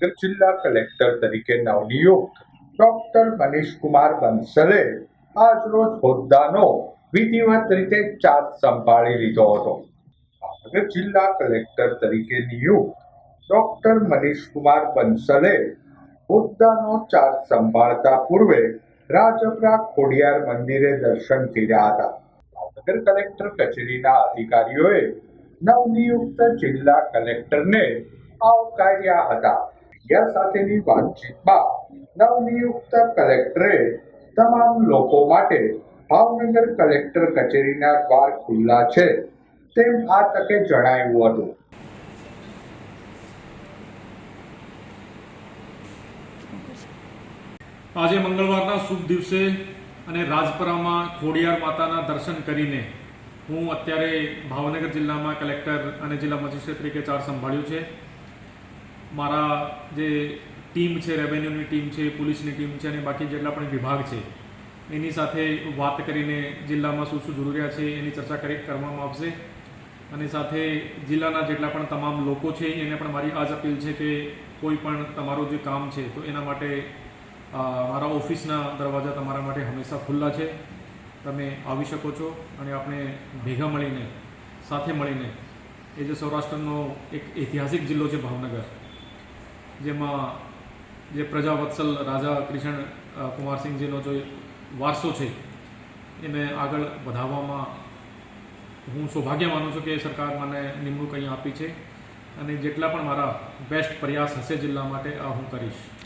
જિલ્લા કલેક્ટર તરીકે નવનિયુક્ત ડોક્ટર મનીષ કુમાર બંસલે આજરોજ હોદ્દાનો વિધિવત રીતે ચાર્જ સંભાળી લીધો હતો. ભાવનગર જિલ્લા કલેક્ટર તરીકે નિયુક્ત ડોક્ટર મનીષ કુમાર બંસલે હોદ્દાનો ચાર્જ સંભાળતા પૂર્વે રાજપરા ખોડિયાર મંદિરે દર્શન કર્યા હતા. ભાવનગર કલેક્ટર કચેરીના અધિકારીઓએ નવનિયુક્ત જિલ્લા કલેક્ટરને આવકાર્યા હતા. મીડિયા સાથેની વાતચીતમાં નવનિયુક્ત કલેક્ટરે તમામ લોકો માટે ભાવનગર કલેક્ટર કચેરીના દ્વાર ખુલ્લા છે તેમ આ તકે જણાવ્યું હતું. આજે મંગળવારના શુભ દિવસે અને રાજપરામાં ખોડિયાર માતાના દર્શન કરીને હું અત્યારે ભાવનગર જિલ્લામાં કલેક્ટર અને જિલ્લા મજિસ્ટ્રેટ તરીકે ચાર્જ સંભાળ્યું છે. મારા જે ટીમ છે રેવન્યુની ટીમ છે, પોલીસની ટીમ છે અને બાકી જેટલા પણ વિભાગ છે, એની સાથે વાત કરીને જિલ્લામાં શું શું જરૂરિયાત છે એની ચર્ચા કરી કરવામાં આવશે. અને સાથે જિલ્લાના જેટલા પણ તમામ લોકો છે, એને પણ મારી આજ અપીલ છે કે કોઈ પણ તમારું જે કામ છે, તો એના માટે મારા ઓફિસના દરવાજા તમારા માટે હંમેશા ખુલ્લા છે. તમે આવી શકો છો અને આપણે ભેગા મળીને, સાથે મળીને, એ જે સૌરાષ્ટ્રનો એક ઐતિહાસિક જિલ્લો છે ભાવનગર જેમાં જે પ્રજાવત્સલ રાજા કૃષ્ણ કુમારસિંહજીનો જે વારસો છે એને આગળ વધારવામાં હું સૌભાગ્ય માનું છું કે સરકાર મને નિમણૂક અહીં આપી છે અને જેટલા પણ મારા બેસ્ટ પ્રયાસ હશે જિલ્લા માટે, આ હું કરીશ.